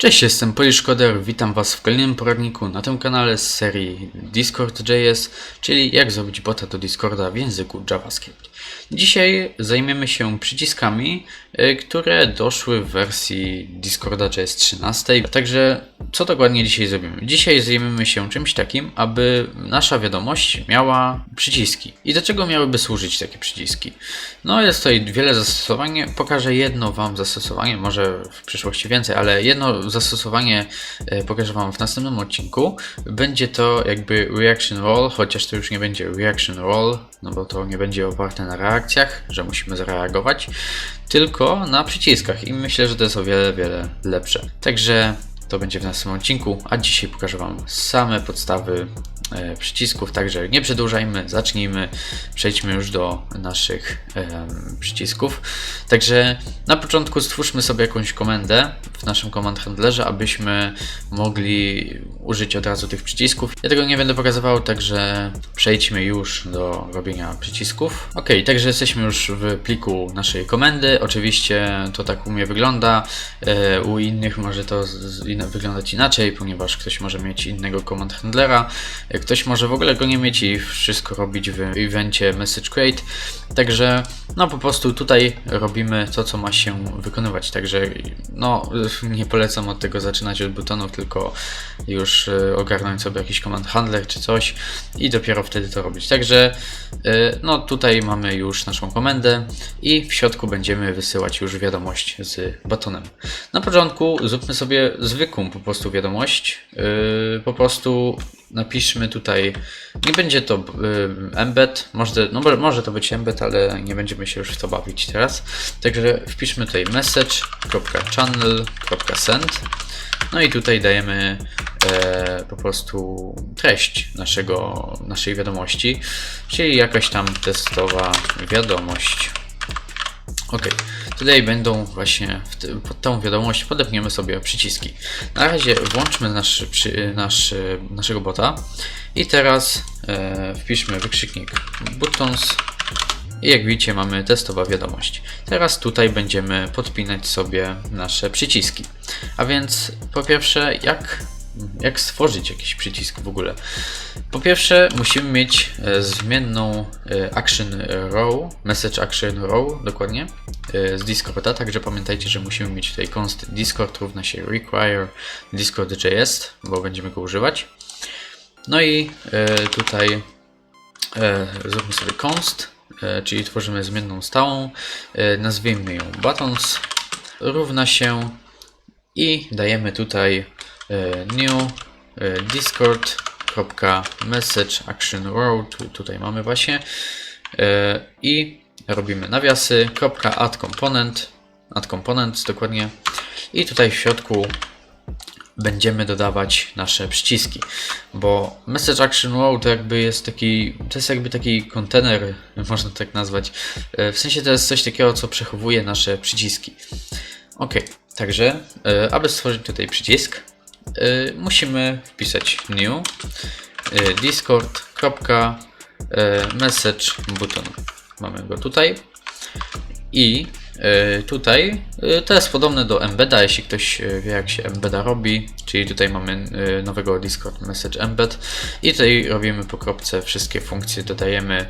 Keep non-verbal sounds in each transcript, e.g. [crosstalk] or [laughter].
Cześć, jestem Poliszkoder, witam Was w kolejnym poradniku na tym kanale z serii Discord.js, czyli jak zrobić bota do Discorda w języku JavaScript. Dzisiaj zajmiemy się przyciskami, y, które doszły w wersji Discorda.js 13. Także co dokładnie dzisiaj zrobimy? Dzisiaj zajmiemy się czymś takim, aby nasza wiadomość miała przyciski. I do czego miałyby służyć takie przyciski? No jest tutaj wiele zastosowań, pokażę jedno Wam zastosowanie, może w przyszłości więcej, ale jedno zastosowanie e, pokażę Wam w następnym odcinku. Będzie to jakby reaction roll, chociaż to już nie będzie reaction roll, no bo to nie będzie oparte na reakcjach, że musimy zareagować, tylko na przyciskach i myślę, że to jest o wiele, wiele lepsze. Także to będzie w następnym odcinku, a dzisiaj pokażę Wam same podstawy e, przycisków, także nie przedłużajmy, zacznijmy, przejdźmy już do naszych em, przycisków. Także na początku stwórzmy sobie jakąś komendę w naszym command handlerze, abyśmy mogli użyć od razu tych przycisków. Ja tego nie będę pokazywał, także przejdźmy już do robienia przycisków. Ok, także jesteśmy już w pliku naszej komendy. Oczywiście to tak u mnie wygląda, e, u innych może to z- wyglądać inaczej, ponieważ ktoś może mieć innego command handlera, ktoś może w ogóle go nie mieć i wszystko robić w evencie message create. Także no po prostu tutaj robimy to, co ma się wykonywać. Także no [laughs] nie polecam od tego zaczynać od butonów, tylko już e, ogarnąć sobie jakiś command handler czy coś i dopiero wtedy to robić. Także e, no tutaj mamy już naszą komendę i w środku będziemy wysyłać już wiadomość z batonem. Na początku zróbmy sobie po prostu wiadomość. Yy, po prostu napiszmy tutaj, nie będzie to yy, embed, może, no, może to być embed, ale nie będziemy się już w to bawić teraz. Także wpiszmy tutaj message.channel.send no i tutaj dajemy e, po prostu treść naszego, naszej wiadomości, czyli jakaś tam testowa wiadomość. Ok, tutaj będą właśnie w ty, pod tą wiadomość podepniemy sobie przyciski. Na razie włączmy nasz, przy, nasz, e, naszego bota i teraz e, wpiszmy wykrzyknik buttons i jak widzicie mamy testowa wiadomość. Teraz tutaj będziemy podpinać sobie nasze przyciski. A więc po pierwsze jak, jak stworzyć jakiś przycisk w ogóle? Po pierwsze musimy mieć e, zmienną e, action row, message action row dokładnie e, z Discorda, także pamiętajcie, że musimy mieć tutaj const discord równa się require discord.js, bo będziemy go używać. No i tutaj zróbmy sobie const, czyli tworzymy zmienną stałą, nazwijmy ją buttons, równa się i dajemy tutaj new e, discord.message action row, tu, tutaj mamy właśnie e, i robimy nawiasy, .add component, add component dokładnie i tutaj w środku będziemy dodawać nasze przyciski, bo Message Action Row to jakby jest taki, to jest jakby taki kontener, [laughs] można tak nazwać, E, w sensie to jest coś takiego, co przechowuje nasze przyciski. Ok, także e, aby stworzyć tutaj przycisk, e, musimy wpisać new e, discord.message button. Mamy go tutaj. I tutaj to jest podobne do embeda, jeśli ktoś wie jak się embeda robi, czyli tutaj mamy nowego Discord Message Embed i tutaj robimy po kropce wszystkie funkcje, dodajemy,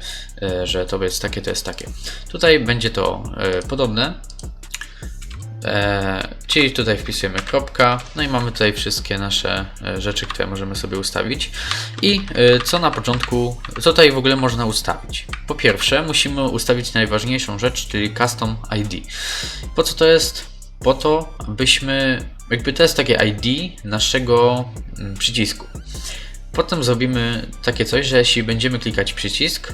że to jest takie, to jest takie. Tutaj będzie to podobne, E, czyli tutaj wpisujemy kropka, no i mamy tutaj wszystkie nasze e, rzeczy, które możemy sobie ustawić. I e, co na początku, co tutaj w ogóle można ustawić? Po pierwsze, musimy ustawić najważniejszą rzecz, czyli custom ID. Po co to jest? Po to, abyśmy, jakby to jest takie ID naszego mm, przycisku. Potem zrobimy takie coś, że jeśli będziemy klikać przycisk,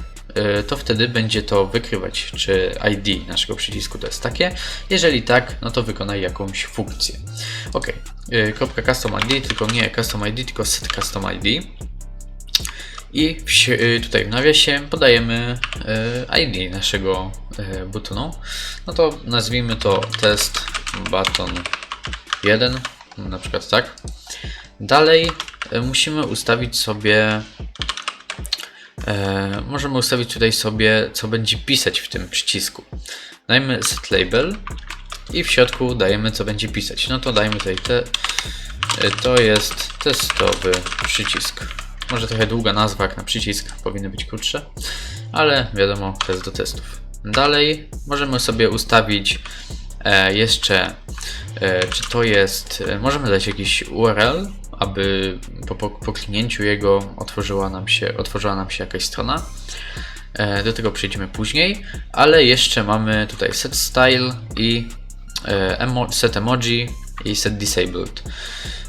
to wtedy będzie to wykrywać, czy ID naszego przycisku to jest takie. Jeżeli tak, no to wykonaj jakąś funkcję. Ok, y, kropka custom ID, tylko nie custom ID, tylko set custom ID. I y, tutaj w nawiasie podajemy y, ID naszego y, butonu. No to nazwijmy to test button 1, na przykład tak. Dalej musimy ustawić sobie. E, możemy ustawić tutaj sobie, co będzie pisać w tym przycisku. Dajmy set label i w środku dajemy, co będzie pisać. No to dajmy tutaj te y, to jest testowy przycisk. Może trochę długa nazwa jak na przycisk, powinny być krótsze, ale wiadomo, to jest do testów. Dalej możemy sobie ustawić e, jeszcze, e, czy to jest, e, możemy dać jakiś URL, aby po, po, po kliknięciu jego otworzyła nam się, otworzyła nam się jakaś strona. E, Do tego przejdziemy później, ale jeszcze mamy tutaj set style i e, set emoji i set disabled.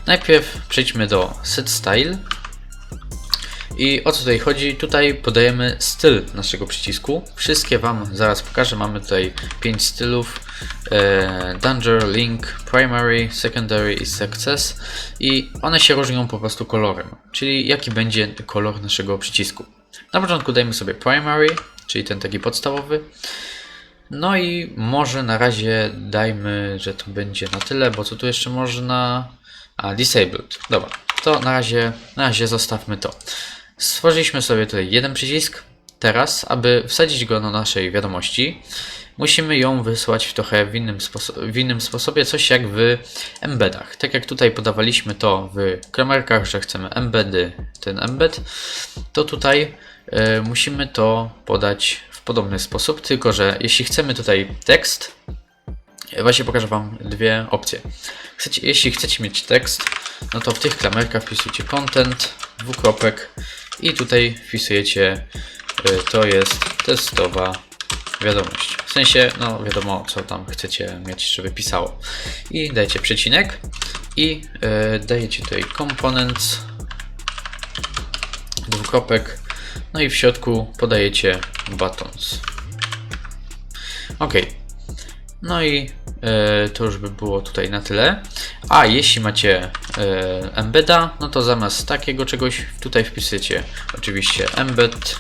Najpierw przejdźmy do set style. I o co tutaj chodzi? Tutaj podajemy styl naszego przycisku. Wszystkie Wam zaraz pokażę. Mamy tutaj 5 stylów. E, Danger, Link, Primary, Secondary i Success. I one się różnią po prostu kolorem. Czyli jaki będzie kolor naszego przycisku. Na początku dajmy sobie Primary, czyli ten taki podstawowy. No i może na razie dajmy, że to będzie na tyle, bo co tu jeszcze można... A, Disabled. Dobra, to na razie, na razie zostawmy to. Stworzyliśmy sobie tutaj jeden przycisk. Teraz, aby wsadzić go na naszej wiadomości, musimy ją wysłać w trochę w innym, w innym sposobie, coś jak w embedach. Tak jak tutaj podawaliśmy to w klamerkach, że chcemy embedy, ten embed, to tutaj e, musimy to podać w podobny sposób, tylko że jeśli chcemy tutaj tekst, e, właśnie pokażę Wam dwie opcje. Chcecie, jeśli chcecie mieć tekst, no to w tych klamerkach wpisujecie content, dwukropek i tutaj wpisujecie y, to jest testowa wiadomość. W sensie, no wiadomo co tam chcecie mieć, żeby pisało. I dajecie przecinek i y, dajecie tutaj components, dwukropek, no i w środku podajecie buttons. Ok. No i e, to już by było tutaj na tyle. A jeśli macie embeda, no to zamiast takiego czegoś tutaj wpisujecie oczywiście embed,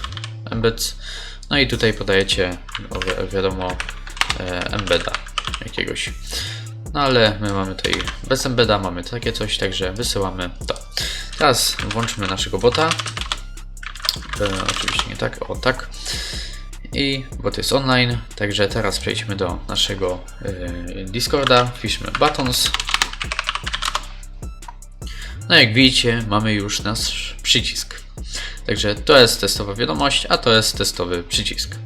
embeds, no i tutaj podajecie wi- wiadomo e, embeda jakiegoś. No ale my mamy tutaj bez embeda, mamy takie coś, także wysyłamy to. Teraz włączmy naszego bota. E, oczywiście nie tak, o tak. I bot jest online, także teraz przejdźmy do naszego y, Discorda, wpiszmy buttons. No jak widzicie, mamy już nasz przycisk. Także to jest testowa wiadomość, a to jest testowy przycisk.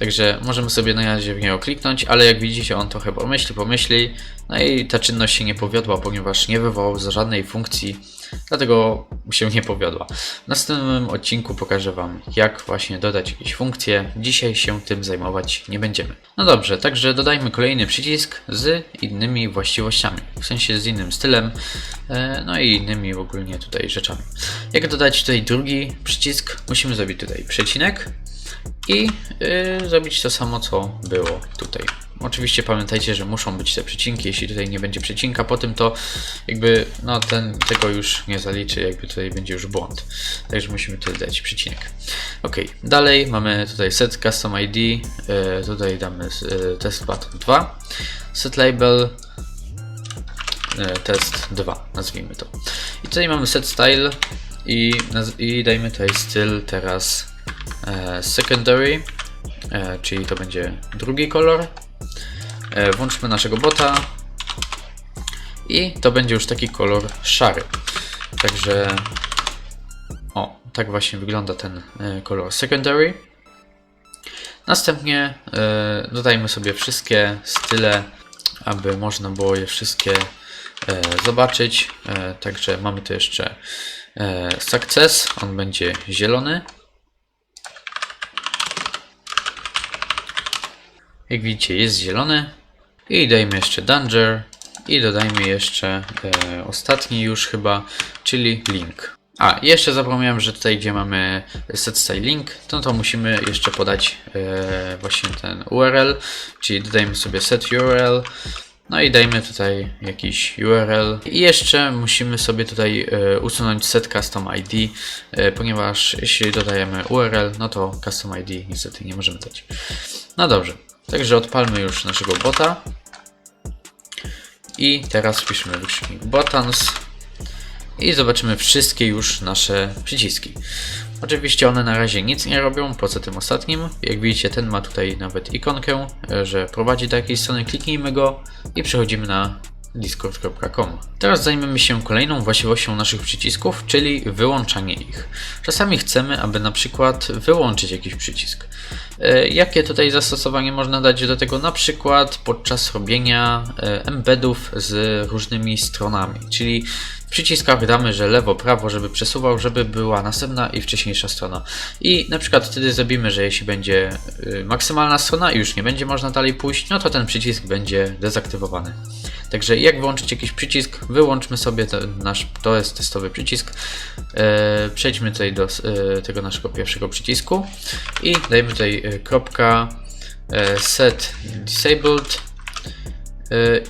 Także możemy sobie na razie w niego kliknąć, ale jak widzicie on trochę pomyśli, pomyśli, no i ta czynność się nie powiodła, ponieważ nie wywołał żadnej funkcji, dlatego się nie powiodła. W następnym odcinku pokażę Wam, jak właśnie dodać jakieś funkcje. Dzisiaj się tym zajmować nie będziemy. No dobrze, także dodajmy kolejny przycisk z innymi właściwościami, w sensie z innym stylem, e, no i innymi ogólnie tutaj rzeczami. Jak dodać tutaj drugi przycisk? Musimy zrobić tutaj przecinek, i yy, zrobić to samo, co było tutaj. Oczywiście pamiętajcie, że muszą być te przecinki. Jeśli tutaj nie będzie przecinka po tym, to jakby no ten tego już nie zaliczy, jakby tutaj będzie już błąd. Także musimy tutaj dać przecinek. Ok, dalej mamy tutaj set custom ID. Yy, tutaj damy yy, test button 2. Set label test 2, nazwijmy to. I tutaj mamy set style i, i dajmy tutaj styl teraz secondary, e, czyli to będzie drugi kolor. E, włączmy naszego bota i to będzie już taki kolor szary. Także o, tak właśnie wygląda ten e, kolor secondary. Następnie e, dodajmy sobie wszystkie style, aby można było je wszystkie e, zobaczyć. E, także mamy tu jeszcze e, success, on będzie zielony. Jak widzicie jest zielony. I dajmy jeszcze Danger. I dodajmy jeszcze e, ostatni już chyba, czyli link. A, jeszcze zapomniałem, że tutaj gdzie mamy set style link, to to musimy jeszcze podać e, właśnie ten URL, czyli dodajmy sobie set URL. No i dajmy tutaj jakiś URL. I jeszcze musimy sobie tutaj e, usunąć set custom ID, e, ponieważ jeśli dodajemy URL, no to custom ID niestety nie możemy dać. No dobrze, także odpalmy już naszego bota. I teraz wpiszmy wykrzyknik buttons i zobaczymy wszystkie już nasze przyciski. Oczywiście one na razie nic nie robią, poza tym ostatnim. Jak widzicie, ten ma tutaj nawet ikonkę, że prowadzi do jakiejś strony. Kliknijmy go i przechodzimy na discord.com. Teraz zajmiemy się kolejną właściwością naszych przycisków, czyli wyłączanie ich. Czasami chcemy, aby na przykład wyłączyć jakiś przycisk. E, Jakie tutaj zastosowanie można dać do tego? Na przykład podczas robienia e, embedów z różnymi stronami, czyli w przyciskach damy, że lewo, prawo, żeby przesuwał, żeby była następna i wcześniejsza strona. I na przykład wtedy zrobimy, że jeśli będzie y, maksymalna strona i już nie będzie można dalej pójść, no to ten przycisk będzie dezaktywowany. Także jak wyłączyć jakiś przycisk, wyłączmy sobie ten nasz, to jest testowy przycisk. E, przejdźmy tutaj do e, tego naszego pierwszego przycisku i dajmy tutaj e, kropka set disabled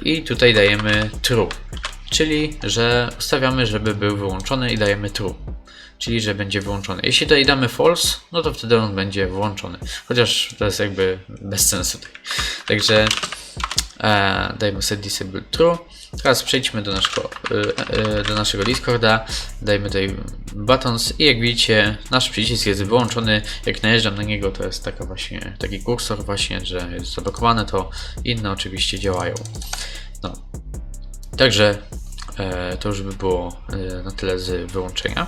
i tutaj dajemy true, czyli że ustawiamy, żeby był wyłączony i dajemy true. Czyli, że będzie wyłączony. Jeśli tutaj damy false, no to wtedy on będzie włączony. Chociaż to jest jakby bez sensu tutaj. Także E, dajmy set disable true. Teraz przejdźmy do naszego, e, e, do naszego Discorda, dajmy tutaj buttons i jak widzicie nasz przycisk jest wyłączony, jak najeżdżam na niego to jest taka właśnie, taki kursor właśnie, że jest zablokowane, to inne oczywiście działają. No. Także to już by było e, na tyle z wyłączenia.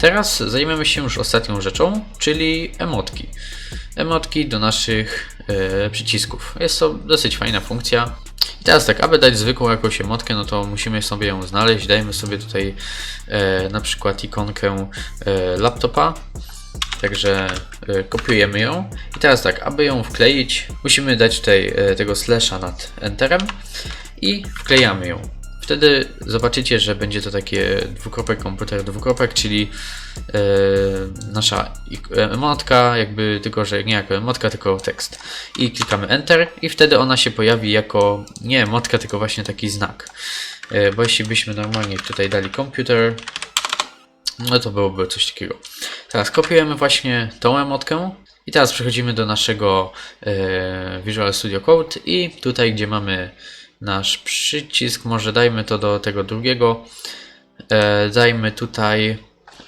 Teraz zajmiemy się już ostatnią rzeczą, czyli emotki. Emotki do naszych e, przycisków. Jest to dosyć fajna funkcja. I teraz tak, aby dać zwykłą jakąś emotkę, no to musimy sobie ją znaleźć. Dajmy sobie tutaj e, na przykład ikonkę e, laptopa. Także e, kopiujemy ją. I teraz tak, aby ją wkleić, musimy dać tutaj e, tego slasha nad enterem i wklejamy ją. Wtedy zobaczycie, że będzie to takie dwukropek komputer dwukropek, czyli e, nasza emotka, jakby tylko, że nie jako emotka, tylko tekst. I klikamy Enter i wtedy ona się pojawi jako nie emotka, tylko właśnie taki znak. E, bo jeśli byśmy normalnie tutaj dali komputer, no to byłoby coś takiego. Teraz kopiujemy właśnie tą emotkę i teraz przechodzimy do naszego e, Visual Studio Code i tutaj, gdzie mamy nasz przycisk, może dajmy to do tego drugiego, e, dajmy tutaj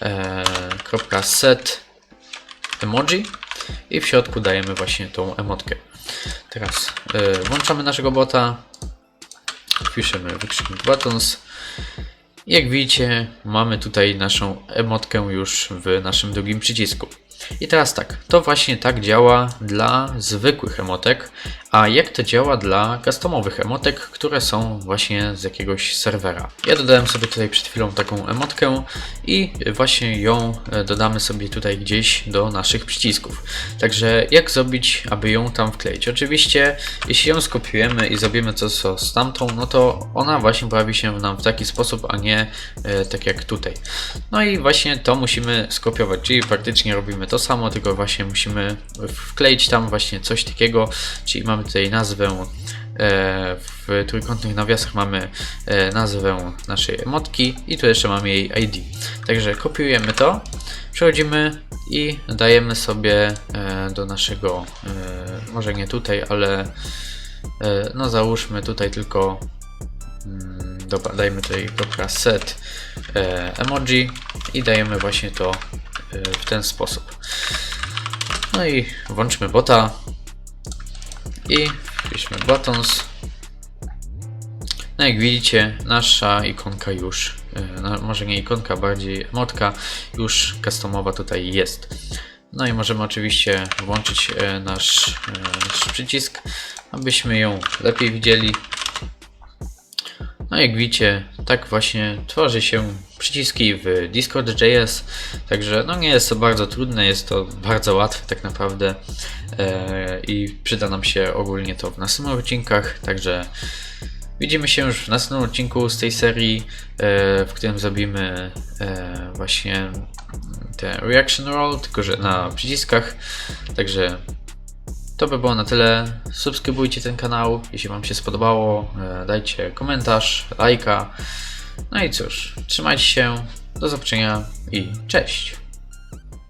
e, kropka set emoji i w środku dajemy właśnie tą emotkę. Teraz e, włączamy naszego bota, wpiszemy wykrzyknik buttons jak widzicie, mamy tutaj naszą emotkę już w naszym drugim przycisku. I teraz tak, to właśnie tak działa dla zwykłych emotek, a jak to działa dla customowych emotek, które są właśnie z jakiegoś serwera. Ja dodałem sobie tutaj przed chwilą taką emotkę i właśnie ją e, dodamy sobie tutaj gdzieś do naszych przycisków. Także jak zrobić, aby ją tam wkleić? Oczywiście, jeśli ją skopiujemy i zrobimy coś co z tamtą, no to ona właśnie pojawi się nam w taki sposób, a nie e, tak jak tutaj. No i właśnie to musimy skopiować, czyli praktycznie robimy to samo, tylko właśnie musimy wkleić tam właśnie coś takiego, czyli mamy tutaj nazwę e, w trójkątnych nawiasach mamy e, nazwę naszej emotki i tu jeszcze mamy jej ID. Także kopiujemy to, przechodzimy i dajemy sobie e, do naszego, może nie tutaj, ale no załóżmy tutaj tylko mm, dobra, dajmy tutaj set emoji i dajemy właśnie to w ten sposób. No i włączmy bota i wpiszmy buttons. No jak widzicie, nasza ikonka już, no, może nie ikonka, bardziej emotka już customowa tutaj jest. No i możemy oczywiście włączyć e, nasz, e, nasz przycisk, abyśmy ją lepiej widzieli. No jak widzicie, tak właśnie tworzy się przyciski w Discord.js, także no nie jest to bardzo trudne, jest to bardzo łatwe tak naprawdę e, i przyda nam się ogólnie to w następnych odcinkach, także widzimy się już w następnym odcinku z tej serii, e, w którym zrobimy e, właśnie te reaction roll, tylko że na przyciskach, także to by było na tyle. Subskrybujcie ten kanał, jeśli Wam się spodobało. e, Dajcie komentarz, lajka. No i cóż, trzymajcie się. Do zobaczenia i cześć.